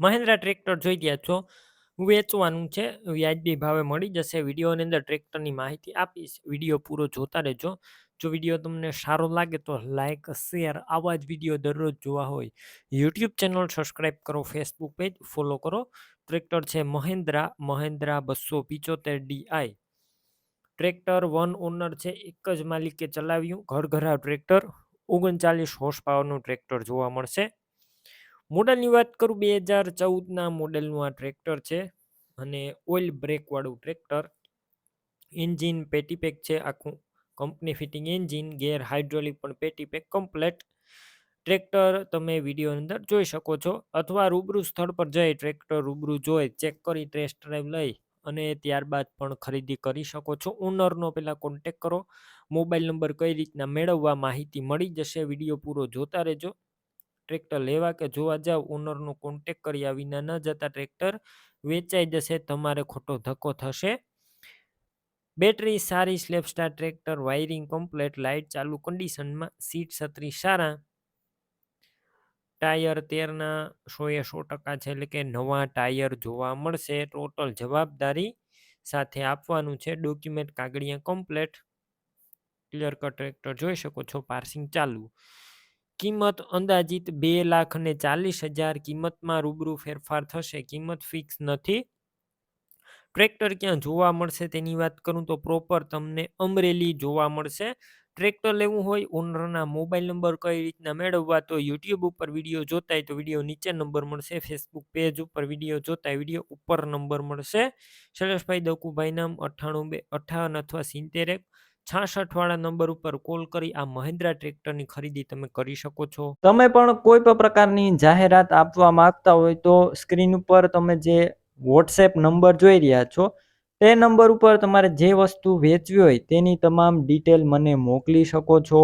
Mahindra tractor જોઈ ગયા છો? વેચવાનું છે. વ્યાજબી ભાવે મળી જશે. વિડીયોની અંદર ટ્રેક્ટરની માહિતી આપીશ. વીડિયો પૂરો જોતા રહેજો. જો વીડિયો તમને સારો લાગે તો લાઇક શેર આવા જ વીડિયો દરરોજ જોવા હોય. યુટ્યુબ ચેનલ સબસ્ક્રાઈબ કરો. ફેસબુક પેજ ફોલો કરો. ટ્રેક્ટર છે મહેન્દ્રા મહેન્દ્રા બસો પિચોતેર ડીઆઈ ટ્રેક્ટર વન ઓનર છે. એક જ માલિકે ચલાવ્યું. ઘરઘરા ટ્રેક્ટર. ઓગણચાલીસ હોર્સ પાવરનું ટ્રેક્ટર જોવા મળશે. મોડલની વાત કરું, બે હજાર ચૌદના મોડેલનું આ ટ્રેક્ટર છે અને ઓઇલ બ્રેકવાળું ટ્રેક્ટર. એન્જિન પેટીપેક છે, આખું company fitting engine, gear hydraulic પણ પેટીપેક કમ્પ્લેટ. ટ્રેક્ટર તમે વિડીયોની અંદર જોઈ શકો છો અથવા રૂબરૂ સ્થળ પર જઈ ટ્રેક્ટર રૂબરૂ જોઈ, ચેક કરી, ટેસ્ટ ડ્રાઈવ લઈ અને ત્યારબાદ પણ ખરીદી કરી શકો છો. ઓનરનો પહેલાં કોન્ટેક કરો. મોબાઈલ નંબર કઈ રીતના મેળવવા માહિતી મળી જશે, વીડિયો પૂરો જોતા રહેજો. ટ્રેક્ટર લેવા કે જોવા જાવ ઓનરનો કોન્ટેક કર્યા વિના ન જતા ટ્રેક્ટર વેચાઈ જશે, તમારે ખોટો ધક્કો થશે. બેટરી સારી સ્લેપસ્ટાર ટ્રેક્ટર વાયરિંગ કમ્પ્લેટ લાઇટ ચાલુ કન્ડિશનમાં સીટ છત્રી સારા. ટાયર તેરના સોએ સો ટકા છે, એટલે કે નવા ટાયર જોવા મળશે. ટોટલ જવાબદારી સાથે આપવાનું છે ડોક્યુમેન્ટ કાગળિયા કમ્પ્લેટ ક્લિયર કટ ટ્રેક્ટર જોઈ શકો છો પાર્સિંગ ચાલુ. કિંમત અંદાજિત બે લાખ અને ચાલીસ હજાર કિંમતમાં રૂબરૂ ફેરફાર થશે. કિંમત ફિક્સ નથી. ટ્રેક્ટર ક્યાં જોવા મળશે તેની વાત કરું તો પ્રોપર તમને અમરેલી જોવા મળશે. ટ્રેક્ટર લેવું હોય, ઓનરના મોબાઈલ નંબર કઈ રીતના મેળવવા તો યુટ્યુબ ઉપર વીડિયો જોતા તો વીડિયો નીચે નંબર મળશે. ફેસબુક પેજ ઉપર વીડિયો જોતા વીડિયો ઉપર નંબર મળશે. શૈલેષભાઈ દકુભાઈ નામ અઠ્ઠાણું બે અઠ્ઠાવન અથવા સિત્તેર છાસઠ વાળા નંબર ઉપર કોલ કરી આ મહિન્દ્રા ટ્રેક્ટરની ખરીદી તમે કરી શકો છો. તમે પણ કોઈ પણ પ્રકારની જાહેરાત આપવા માંગતા હોય તો સ્ક્રીન ઉપર તમે જે વોટ્સએપ નંબર જોઈ રહ્યા છો, તે નંબર ઉપર તમારે જે વસ્તુ વેચવી હોય તેની તમામ ડિટેલ મને મોકલી શકો છો.